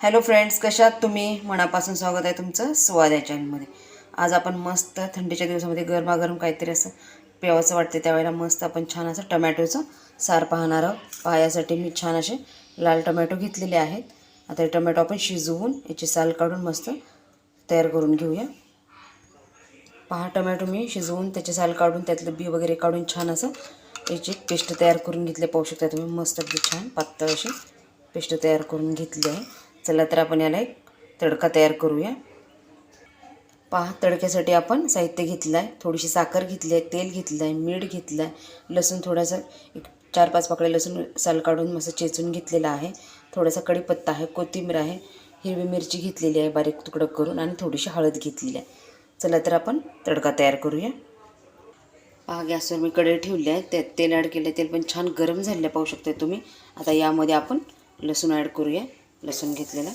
Hello friends कशात तुम्ही? मनापासून स्वागत आहे तुमचं स्वाद या चॅनलमध्ये. आज आपण मस्त थंडीच्या दिवसामध्ये गरमागरम काहीतरी असं प्यावंसं वाटते त्यावेळेला मस्त आपण छान असं टमॅटोचं सार पाहणार आहोत. पाहायसाठी मी छान असे लाल टमॅटो घेतलेले आहेत. आता हे टमॅटो आपण शिजवून याची साल काढून मस्त तयार करून घेऊया. पहा टमॅटो मी शिजवून त्याची साल काढून त्यातलं बी वगैरे काढून छान असं याची पेस्ट तयार करून घेतली. पाहू शकता तुम्ही मस्त अगदी छान पातळ अशी पेस्ट तयार करून घेतली आहे. चला तर आपण याला एक तडका तयार करूया. पहा तडक्यासाठी आपण साहित्य घेतलं आहे थोडीशी साखर घेतली आहे तेल घेतलं आहे मीठ घेतलं आहे लसूण थोडासा एक चार पाच पाकळ्या लसूण साल काढून मस्त चेचून घेतलेला आहे. थोडासा कढीपत्ता आहे कोथिंबीर आहे हिरवी मिरची घेतलेली आहे बारीक तुकडं करून आणि थोडीशी हळद घेतलेली आहे. चला तर आपण तडका तयार करूया. पहा गॅसवर मी कढई ठेवली आहे. त्यात तेल ॲड केलं तेल पण छान गरम झालेलं पाहू शकता तुम्ही. आता यामध्ये आपण लसूण ॲड करूया. लसूण घेतलेला.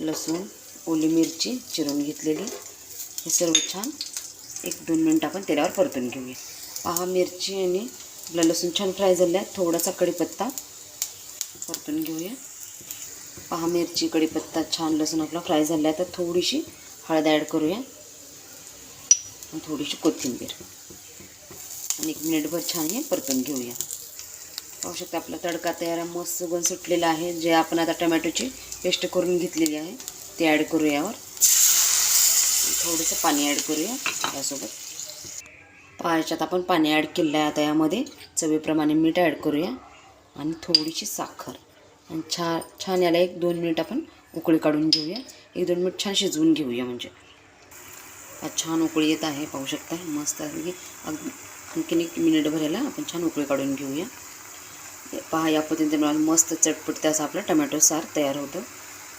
लसूण ओली मिरची चिरून घेतलेली. हे सर्व छान एक दोन मिनटं आपण तेलावर परतून घेऊया. पहा मिरची आणि आपला लसूण छान फ्राय झाला आहे थोडासा कढीपत्ता परतून घेऊया. पहा मिरची कढीपत्ता छान लसूण आपला फ्राय झाला आहे तर थोडीशी हळद ॲड करूया. आणि थोडीशी कोथिंबीर. आणि एक मिनिटभर छान हे परतून घेऊया. पाहू शकता आपला तडका तयार आहे मस्त सुगंध सुटलेला आहे. जे आपण आता टमॅटोची पेस्ट करून घेतलेली आहे ते ॲड करूया यावर. थोडंसं पाणी ॲड करूया यासोबत पायाच्यात आपण पाणी ॲड केलं आहे आता यामध्ये. चवीप्रमाणे मीठ ॲड करूया. आणि थोडीशी साखर. आणि छान छान याला एक दोन मिनिट आपण उकळी काढून घेऊया. एक दोन मिनिट छान शिजवून घेऊया म्हणजे. छान उकळी येत आहे पाहू शकता मस्त अगदी अगदी आणखीन एक मिनिटभर याला आपण छान उकळी काढून घेऊया. पहा या पद्धतीने मिळालं मस्त चटपटीत असं आपलं टमॅटो सार तयार होतं.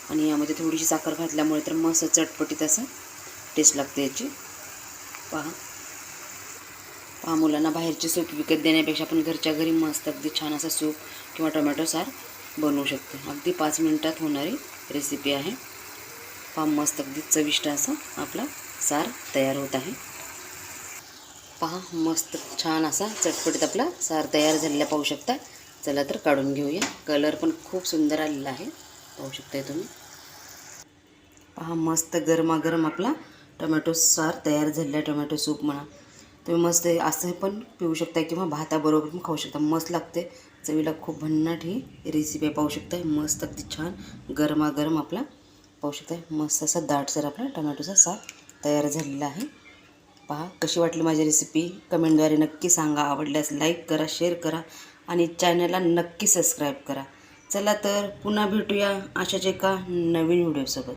आणि यामध्ये थोडीशी साखर घातल्यामुळे तर मस्त चटपटीत असं टेस्ट लागते याची. पहा. पहा मुलांना बाहेरची सूप विकत देण्यापेक्षा आपण घरच्या घरी मस्त अगदी छान असा सूप किंवा टोमॅटो सार बनवू शकतो. अगदी पाच मिनटात होणारी रेसिपी आहे. पहा मस्त अगदी चविष्ट असं आपला सार तयार होत आहे. पहा मस्त छान असा चटपटीत आपला सार तयार झालेला पाहू शकता. चला तर काढून घेऊया. कलर पण खूप सुंदर आलेला आहे. पाहू शकताय तुम्ही. पहा मस्त गरमागरम आपला टोमॅटो सार तयार झालेला आहे टोमॅटो सूप म्हणा. तुम्ही मस्त असं पण पिऊ शकता किंवा भाताबरोबर पण खाऊ शकता. मस्त लागते. चवीला खूप भन्नाट ही रेसिपी पाहू शकता मस्त अगदी छान गरमागरम आपला पाहू शकता मस्त असा दाटसर आपला टोमॅटोचा सार तयार झालेला आहे. पहा कशी वाटली माझी रेसिपी कमेंटद्वारे नक्की सांगा. आवडल्यास लाईक करा शेअर करा. आणि चॅनलला नक्की सबस्क्राईब करा. चला तर पुन्हा भेटूया अशाच एका नवीन व्हिडिओसोबत